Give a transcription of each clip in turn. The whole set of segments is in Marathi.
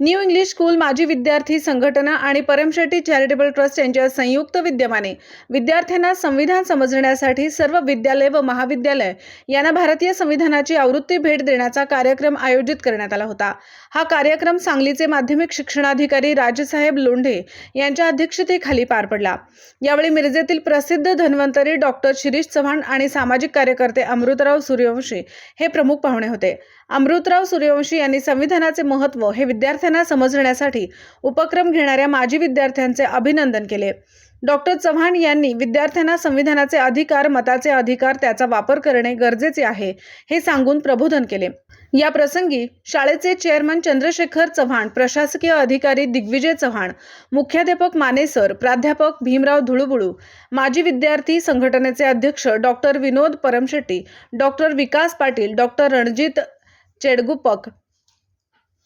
न्यू इंग्लिश स्कूल माजी विद्यार्थी संघटना आणि परमशेट्टी चॅरिटेबल ट्रस्ट यांच्या संयुक्त विद्यमाने विद्यार्थ्यांना संविधान समजण्यासाठी सर्व विद्यालय व महाविद्यालय यांना भारतीय संविधानाची आवृत्ती भेट देण्याचा कार्यक्रम आयोजित करण्यात आला होता. हा कार्यक्रम सांगलीचे माध्यमिक शिक्षणाधिकारी राजसाहेब लोंढे यांच्या अध्यक्षतेखाली पार पडला. यावेळी मिरजेतील प्रसिद्ध धन्वंतरी डॉक्टर शिरीष चव्हाण आणि सामाजिक कार्यकर्ते अमृतराव सूर्यवंशी हे प्रमुख पाहुणे होते. अमृतराव सूर्यवंशी यांनी संविधानाचे महत्त्व हे विद्यार्थ्यांना समजण्यासाठी उपक्रम घेणाऱ्या माजी विद्यार्थ्यांचे अभिनंदन केले. डॉक्टर चव्हाण यांनी विद्यार्थ्यांना संविधानाचे अधिकार मताचे अधिकार त्याचा वापर करणे गरजेचे आहे हे सांगून प्रबोधन केले. या प्रसंगी शाळेचे चेअरमन चंद्रशेखर चव्हाण प्रशासकीय अधिकारी दिग्विजय चव्हाण मुख्याध्यापक मानेसर प्राध्यापक भीमराव धुळुबुळू माजी विद्यार्थी संघटनेचे अध्यक्ष doctor Vinod Paramshetti doctor Vikas Patil doctor Ranjit Chedgupak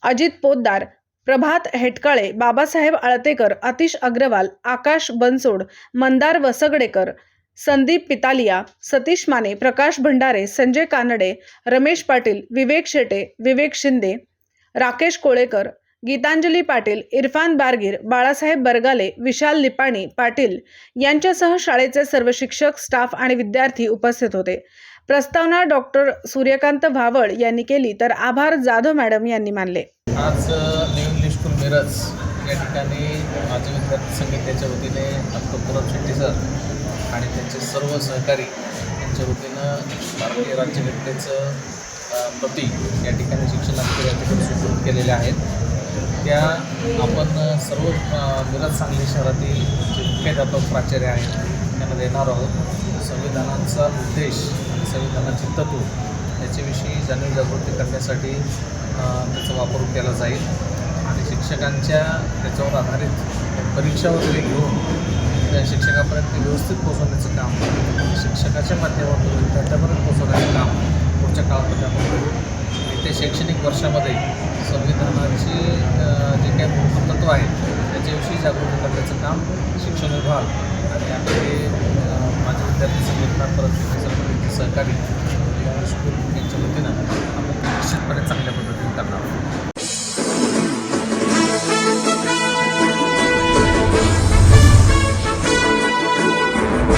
Ajit Poddar Prabhat Hetkale Babasaheb Altekar Atish Agrawal Akash Bansod Mandar Vasgadekar Sandeep Pitaliya Satish Mane Prakash Bhandare Sanjay Kanade Ramesh Patil Vivek Shete Vivek Shinde Rakesh Kolekar Geetanjali Patil Irfan Bargir Balasaheb Bargale Vishal Lipani Patil यांच्यासह शाळेचे सर्व शिक्षक स्टाफ आणि विद्यार्थी उपस्थित होते. प्रस्तावना डॉक्टर सूर्यकांत भावळ यांनी केली तर आभार जाधव मॅडम यांनी मानले. आज न्यू मिरज या ठिकाणी माझे विद्यार्थी संघटनेच्या वतीने डॉक्टर पुरब शेट्टी सर आणि त्यांचे सर्व सहकारी यांच्या वतीनं भारतीय राज्यघटनेचं प्रती या ठिकाणी शिक्षणाधिकारी या ठिकाणी सुपूर्द केलेल्या आहेत. त्या आपण सर्व मिरज सांगली शहरातील जे मुख्याध्यापक प्राचार्य आहेत त्यांना देणार आहोत. संविधानाचा उद्देश आणि संविधानाचे तत्व याच्याविषयी जाणीव जागृती करण्यासाठी त्याचा वापर केला जाईल. आणि शिक्षकांच्या त्याच्यावर आधारित परीक्षा वगैरे घेऊन त्या शिक्षकापर्यंत व्यवस्थित पोहोचवण्याचं काम शिक्षकाच्या माध्यमातून विद्यार्थ्यापर्यंत पोहोचवण्याचं काम पुढच्या काळामध्ये आपण करू. येत्या शैक्षणिक वर्षामध्ये संविधानाची जे काही मूलभूत तत्व आहेत त्याच्याविषयी जागृती करण्याचं काम शिक्षण विभाग आणि आपले माझे विद्यार्थी संघटना परत सहकारी स्कूल